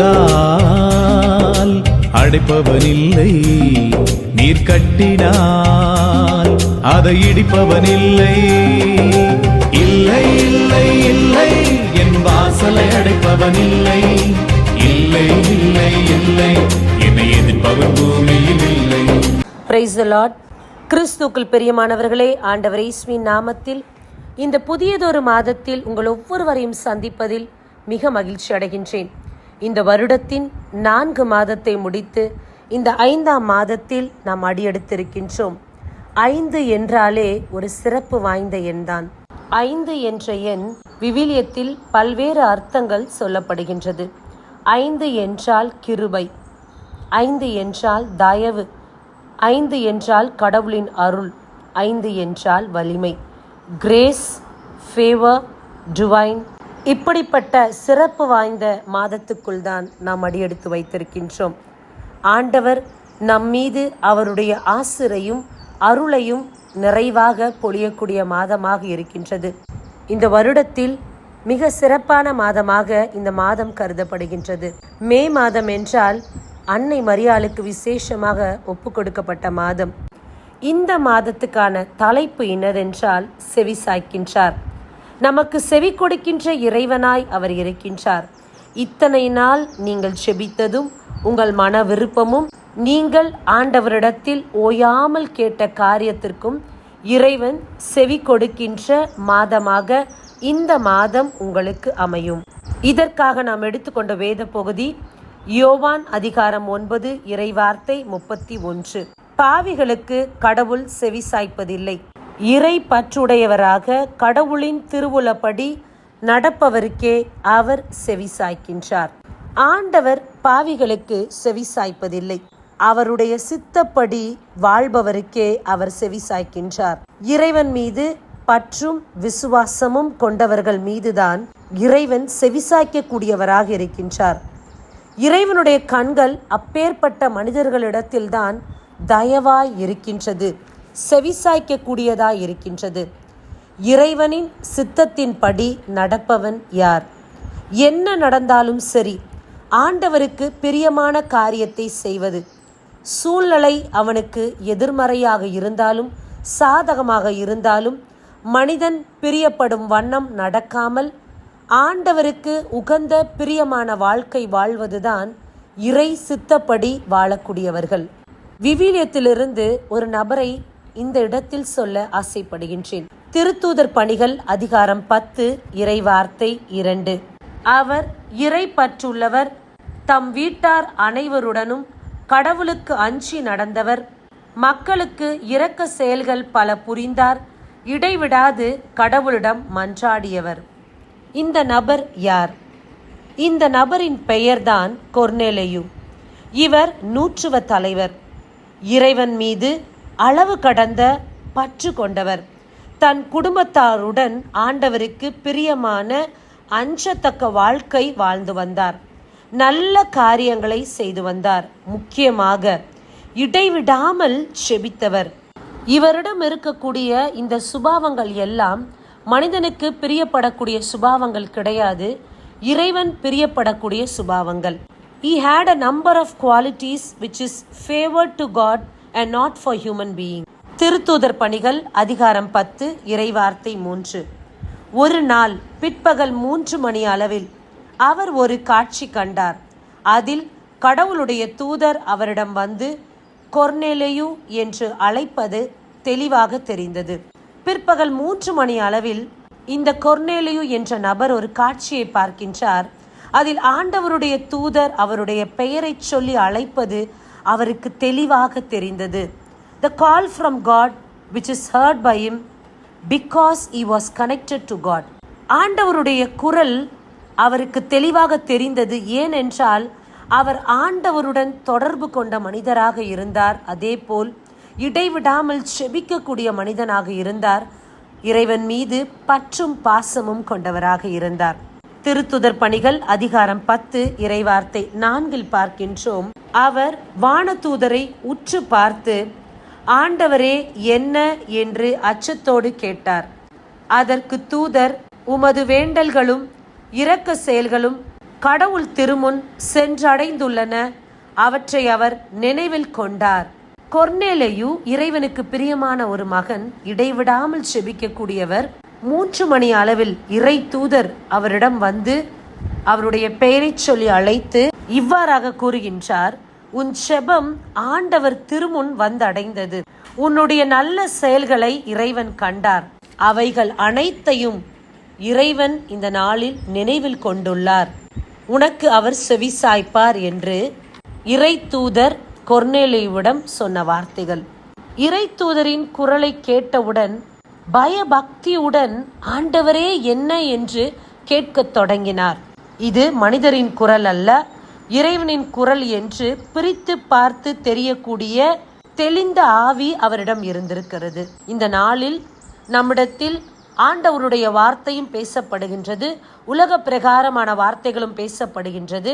திறந்தால் அடைப்பவனில்லை நீர் கட்டினால் அதை இடிப்பவனில்லை. இல்லை இல்லை இல்லை என் வாசலை அடைப்பவனில்லை. இல்லை இல்லை இல்லை என்னை எதிர்ப்பவன் பூமியில் இல்லை. பிரைஸ் த லார்ட் கிறிஸ்துக்குள் பிரியமானவர்களே ஆண்டவர் இயேசுவின் நாமத்தில் இந்த புதியதொரு மாதத்தில் உங்கள் ஒவ்வொருவரையும் சந்திப்பதில் மிக மகிழ்ச்சி அடைகின்றேன். இந்த வருடத்தின் நான்கு மாதத்தை முடித்து இந்த ஐந்தாம் மாதத்தில் நாம் அடியெடுத்திருக்கின்றோம். ஐந்து என்றாலே ஒரு சிறப்பு வாய்ந்த எண்தான் ஐந்து என்ற எண் விவிலியத்தில் பல்வேறு அர்த்தங்கள் சொல்லப்படுகின்றது. ஐந்து என்றால் கிருபை ஐந்து என்றால் தயவு ஐந்து என்றால் கடவுளின் அருள் ஐந்து என்றால் வலிமை. கிரேஸ் ஃபேவர் டிவைன் இப்படிப்பட்ட சிறப்பு வாய்ந்த மாதத்துக்குள் தான் நாம் அடியெடுத்து வைத்திருக்கின்றோம். ஆண்டவர் நம் மீது அவருடைய ஆசிரையும் அருளையும் நிறைவாக பொழியக்கூடிய மாதமாக இருக்கின்றது. இந்த வருடத்தில் மிக சிறப்பான மாதமாக இந்த மாதம் கருதப்படுகின்றது. மே மாதம் என்றால் அன்னை மரியாளுக்கு விசேஷமாக ஒப்பு கொடுக்கப்பட்ட மாதம். இந்த மாதத்துக்கான தலைப்பு இன்னதென்றால் செவி சாய்க்கின்றார் நமக்கு செவி கொடுக்கின்ற இறைவனாய் அவர் இருக்கின்றார். இத்தனை நாள் நீங்கள் செபித்ததும் உங்கள் மன விருப்பமும் நீங்கள் ஆண்டவரிடத்தில் ஓயாமல் கேட்ட காரியத்திற்கும் இறைவன் செவி கொடுக்கின்ற மாதமாக இந்த மாதம் உங்களுக்கு அமையும். இதற்காக நாம் எடுத்துக்கொண்ட வேத பகுதி யோவான் அதிகாரம் ஒன்பது இறைவார்த்தை முப்பத்தி ஒன்று. பாவிகளுக்கு கடவுள் செவி சாய்ப்பதில்லை. இறை பற்றுடையவராக கடவுளின் திருவுளப்படி நடப்பவருக்கே அவர் செவிசாய்க்கின்றார். ஆண்டவர் பாவிகளுக்கு செவிசாய்ப்பதில்லை. அவருடைய சித்தப்படி வாழ்பவருக்கே அவர் செவிசாய்க்கின்றார். இறைவன் மீது பற்றும் விசுவாசமும் கொண்டவர்கள் மீதுதான் இறைவன் செவிசாய்க்கக்கூடியவராக இருக்கின்றார். இறைவனுடைய கண்கள் அப்பேற்பட்ட மனிதர்களிடத்தில்தான் தயவாய் இருக்கின்றது. செவிசாய்க்கக்கூடியதாய் இருக்கின்றது இறைவனின் சித்தத்தின்படி நடப்பவன் யார்? என்ன நடந்தாலும் சரி ஆண்டவருக்கு பிரியமான காரியத்தை செய்வது சூழ்நிலை அவனுக்கு எதிர்மறையாக இருந்தாலும் சாதகமாக இருந்தாலும் மனிதன் பிரியப்படும் வண்ணம் நடக்காமல் ஆண்டவருக்கு உகந்த பிரியமான வாழ்க்கை வாழ்வதுதான் இறை சித்தப்படி வாழக்கூடியவர்கள். விவிலியத்திலிருந்து ஒரு நபரை இந்த இடத்தில் சொல்ல ஆசைப்படுகின்றேன். திருத்தூதர் பணிகள் அதிகாரம் பத்து இறைவார்த்தை இரண்டு. அவர் இறை பற்றுள்ளவர் தம் வீட்டார் அனைவருடனும் கடவுளுக்கு அஞ்சி நடந்தவர் மக்களுக்கு இரக்க செயல்கள் பல புரிந்தார் இடைவிடாது கடவுளிடம் மன்றாடியவர். இந்த நபர் யார்? இந்த நபரின் பெயர்தான் கொர்னேலையு. இவர் நூற்றுவ தலைவர். இறைவன் மீது அளவு கடந்த பற்று கொண்டவர். தன் குடும்பத்தாருடன் ஆண்டவருக்கு பிரியமான அஞ்சத்தக்க வாழ்க்கை வாழ்ந்து வந்தார். நல்ல காரியங்களை செய்து வந்தார். முக்கியமாக இடைவிடாமல் செபித்தவர். இவரிடம் இருக்கக்கூடிய இந்த சுபாவங்கள் எல்லாம் மனிதனுக்கு பிரியப்படக்கூடிய சுபாவங்கள் கிடையாது. இறைவன் பிரியப்படக்கூடிய சுபாவங்கள். He had a number of qualities which is favored to god and not for human being திருத்தூதர் பணிகள் அதிகாரம் பத்து இறைவார்த்தை மூன்று. ஒரு நாள் பிற்பகல் மூன்று மணி அளவில் அவர் ஒரு காட்சி கண்டார். அதில் கடவுளுடைய தூதர் அவரிடம் வந்து கொர்னேலேயு என்று அழைப்பது தெளிவாக தெரிந்தது. பிற்பகல் மூன்று மணி அளவில் இந்த கொர்னேலியு என்ற நபர் ஒரு காட்சியை பார்க்கின்றார். அதில் ஆண்டவருடைய தூதர் அவருடைய பெயரை சொல்லி அழைப்பது அவருக்கு தெளிவாக தெரிந்தது. The call from God which is heard by him because he was connected to God ஆண்டவருடைய குரல் அவருக்கு தெளிவாக தெரிந்தது. ஏனென்றால் அவர் ஆண்டவருடன் தொடர்பு கொண்ட மனிதராக இருந்தார். அதேபோல் இடைவிடாமல் செபிக்கக்கூடிய மனிதனாக இருந்தார். இறைவன் மீது பற்றும் பாசமும் கொண்டவராக இருந்தார். திருத்துதர் பணிகள் அதிகாரம் பத்து இறைவார்த்தை நான்கில் பார்க்கின்றோம். அவர் வானதூதரை உற்று பார்த்து ஆண்டவரே என்ன? என்று அச்சத்தோடு கேட்டார். அதற்கு தூதர் உமது வேண்டல்களும் இரக்க செயல்களும் கடவுள் திருமுன் சென்றடைந்துள்ளன. அவற்றை அவர் நினைவில் கொண்டார். கொர்னேலேயு இறைவனுக்கு பிரியமான ஒரு மகன் இடைவிடாமல் செபிக்கக்கூடியவர் மூன்று மணி அளவில் இறை தூதர் அவரிடம் வந்து அவருடைய பெயரைச் சொல்லி அழைத்து இவ்வாறாக கூறுகின்றார் உன் செபம் ஆண்டவர் திருமுன் வந்தடைந்தது. உன்னுடைய நல்ல செயல்களை இறைவன் கண்டார். அவைகள் அனைத்தையும் இறைவன் இந்த நாளில் நினைவில் கொண்டுள்ளார். உனக்கு அவர் செவிசாய்ப்பார் என்று இறை தூதர் கொர்னேலியுவிடம் சொன்ன வார்த்தைகள். இறை தூதரின் குரலை கேட்டவுடன் பயபக்தியுடன் ஆண்டவரே என்ன? என்று கேட்கத் தொடங்கினார். இது மனிதரின் குரல் அல்ல இறைவனின் குரல் என்று பிரித்து பார்த்து தெரியக்கூடிய தெளிந்த ஆவி அவரிடம் இருந்திருக்கிறது. இந்த நாளில் நம்மிடத்தில் ஆண்டவருடைய வார்த்தையும் பேசப்படுகின்றது உலக பிரகாரமான வார்த்தைகளும் பேசப்படுகின்றது.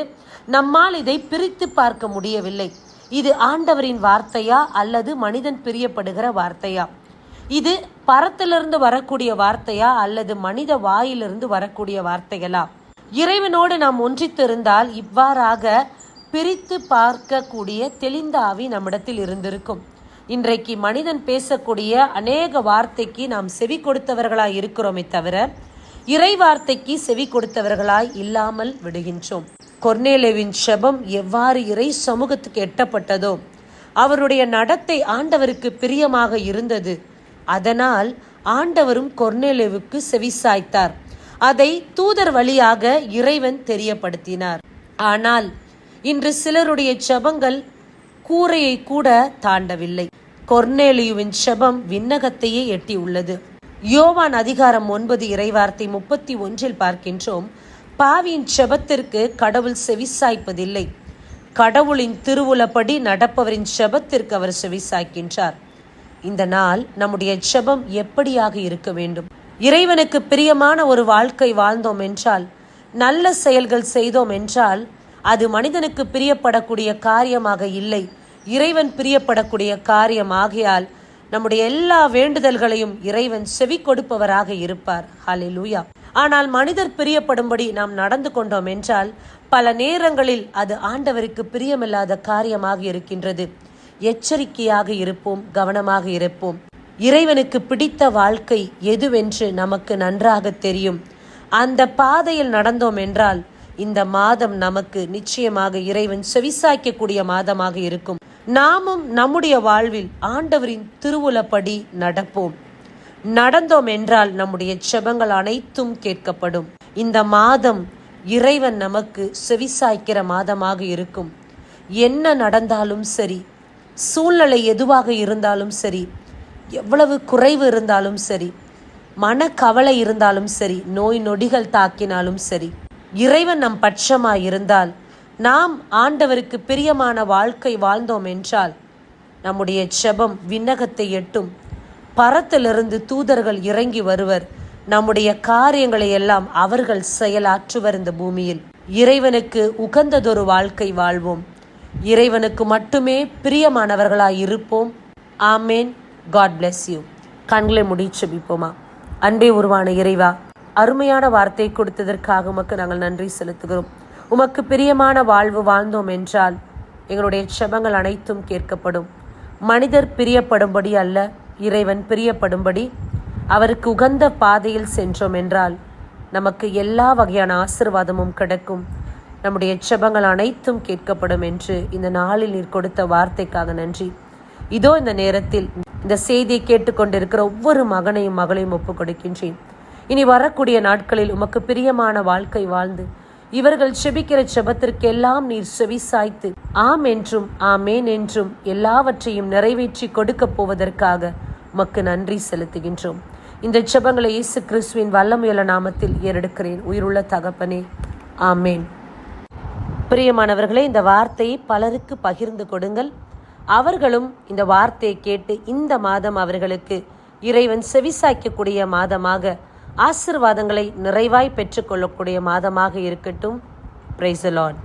நம்மால் இதை பிரித்து பார்க்க முடியவில்லை. இது ஆண்டவரின் வார்த்தையா அல்லது மனிதன் பிரியப்படுகிற வார்த்தையா? இது பரத்திலிருந்து வரக்கூடிய வார்த்தையா அல்லது மனித வாயிலிருந்து வரக்கூடிய வார்த்தைகளா? இறைவனோடு நாம் ஒன்றித்திருந்தால் இவ்வாறாக பிரித்து பார்க்கக்கூடிய தெளிந்த ஆவி நம்மிடத்தில் இருந்திருக்கும். இன்றைக்கு மனிதன் பேசக்கூடிய அநேக வார்த்தைக்கு நாம் செவி கொடுத்தவர்களாய் இருக்கிறோமே தவிர இறை வார்த்தைக்கு செவி கொடுத்தவர்களாய் இல்லாமல் விடுகின்றோம். கொர்னேலேவின் செபம் எவ்வாறு இறை சமூகத்துக்கு எட்டப்பட்டதோ அவருடைய நடத்தை ஆண்டவருக்கு பிரியமாக இருந்தது. அதனால் ஆண்டவரும் கொர்னேலேவுக்கு செவி சாய்த்தார். அதை தூதர் வழியாக இறைவன் தெரியப்படுத்தினார். ஆனால் இன்று சிலருடைய செபங்கள் கூரையை கூட தாண்டவில்லை. கொர்னேலியுவின் செபம் விண்ணகத்தையே எட்டியுள்ளது. யோவான் அதிகாரம் ஒன்பது இறைவார்த்தை முப்பத்தி ஒன்றில் பார்க்கின்றோம். பாவியின் செபத்திற்கு கடவுள் செவிசாய்ப்பதில்லை. கடவுளின் திருவுலப்படி நடப்பவரின் செபத்திற்கு அவர் செவிசாய்க்கின்றார். இந்த நாள் நம்முடைய செபம் எப்படியாக இருக்க வேண்டும்? இறைவனுக்கு பிரியமான ஒரு வாழ்க்கை வாழ்ந்தோம் என்றால் நல்ல செயல்கள் செய்தோம் என்றால் அது மனிதனுக்கு பிரியப்படக்கூடிய காரியமாக இல்லை. இறைவன் பிரியப்படக்கூடிய காரியம் ஆகையால் நம்முடைய எல்லா வேண்டுதல்களையும் இறைவன் செவி கொடுப்பவராக இருப்பார். ஹalleluya ஆனால் மனிதர் பிரியப்படும்படி நாம் நடந்து கொண்டோம் என்றால் பல நேரங்களில் அது ஆண்டவருக்கு பிரியமில்லாத காரியமாக இருக்கின்றது. எச்சரிக்கையாக இருப்போம் கவனமாக இருப்போம். இறைவனுக்கு பிடித்த வாழ்க்கை எதுவென்று நமக்கு நன்றாக தெரியும். அந்த பாதையில் நடந்தோம் என்றால் இந்த மாதம் நமக்கு நிச்சயமாக இறைவன் செவிசாய்க்கக்கூடிய மாதமாக இருக்கும். நாமும் நம்முடைய வாழ்வில் ஆண்டவரின் திருவுலப்படி நடப்போம். நடந்தோம் என்றால் நம்முடைய செபங்கள் அனைத்தும் கேட்கப்படும். இந்த மாதம் இறைவன் நமக்கு செவிசாய்க்கிற மாதமாக இருக்கும். என்ன நடந்தாலும் சரி சூழ்நிலை எதுவாக இருந்தாலும் சரி எவ்வளவு குறைவு இருந்தாலும் சரி மனக்கவலை இருந்தாலும் சரி நோய் நொடிகள் தாக்கினாலும் சரி இறைவன் நம் பட்சமாய் இருந்தால் நாம் ஆண்டவருக்கு பிரியமான வாழ்க்கை வாழ்ந்தோம் என்றால் நம்முடைய செபம் விண்ணகத்தை எட்டும். பரத்திலிருந்து தூதர்கள் இறங்கி வருவர். நம்முடைய காரியங்களை எல்லாம் அவர்கள் செயலாற்றுவர் இந்த பூமியில். இறைவனுக்கு உகந்ததொரு வாழ்க்கை வாழ்வோம். இறைவனுக்கு மட்டுமே பிரியமானவர்களாய் இருப்போம். ஆமேன். காட் பிளெஸ் யூ கண்களை முடி செபிப்போமா? அன்பே உருவான இறைவா அருமையான வார்த்தை கொடுத்ததற்காக உமக்கு நாங்கள் நன்றி செலுத்துகிறோம். உமக்கு பிரியமான வாழ்வு வாழ்ந்தோம் என்றால் எங்களுடைய செபங்கள் அனைத்தும் கேட்கப்படும். மனிதர் பிரியப்படும்படி அல்ல இறைவன் பிரியப்படும்படி அவருக்கு உகந்த பாதையில் சென்றோம் என்றால் நமக்கு எல்லா வகையான ஆசிர்வாதமும் கிடைக்கும். நம்முடைய செபங்கள் அனைத்தும் கேட்கப்படும் என்று இந்த நாளில் நீர் கொடுத்த வார்த்தைக்காக நன்றி. இதோ இந்த நேரத்தில் இந்த செய்தியை கேட்டுக்கொண்டிருக்கிற ஒவ்வொரு மகனையும் மகளையும் ஒப்புக் கொடுக்கின்றேன் இனி வரக்கூடிய நாட்களில் உமக்கு பிரியமான வாழ்க்கை வாழ்ந்து இவர்கள் செபிக்கிற செபத்திற்கெல்லாம் நீர் செவி சாய்த்து ஆம் என்றும் ஆமேன் என்றும் எல்லாவற்றையும் நிறைவேற்றி கொடுக்கப் போவதற்காக உமக்கு நன்றி செலுத்துகின்றோம். இந்த செபங்களை இயேசு கிறிஸ்துவின் வல்லமுயல நாமத்தில் ஏறெடுக்கிறேன். உயிருள்ள தகப்பனே ஆமேன். பிரியமானவர்களே இந்த வார்த்தையை பலருக்கு பகிர்ந்து கொடுங்கள். அவர்களும் இந்த வார்த்தையை கேட்டு இந்த மாதம் அவர்களுக்கு இறைவன் செவிசாய்க்கக்கூடிய மாதமாக ஆசிர்வாதங்களை நிறைவாய் பெற்றுக்கொள்ளக்கூடிய மாதமாக இருக்கட்டும். பிரைசலான்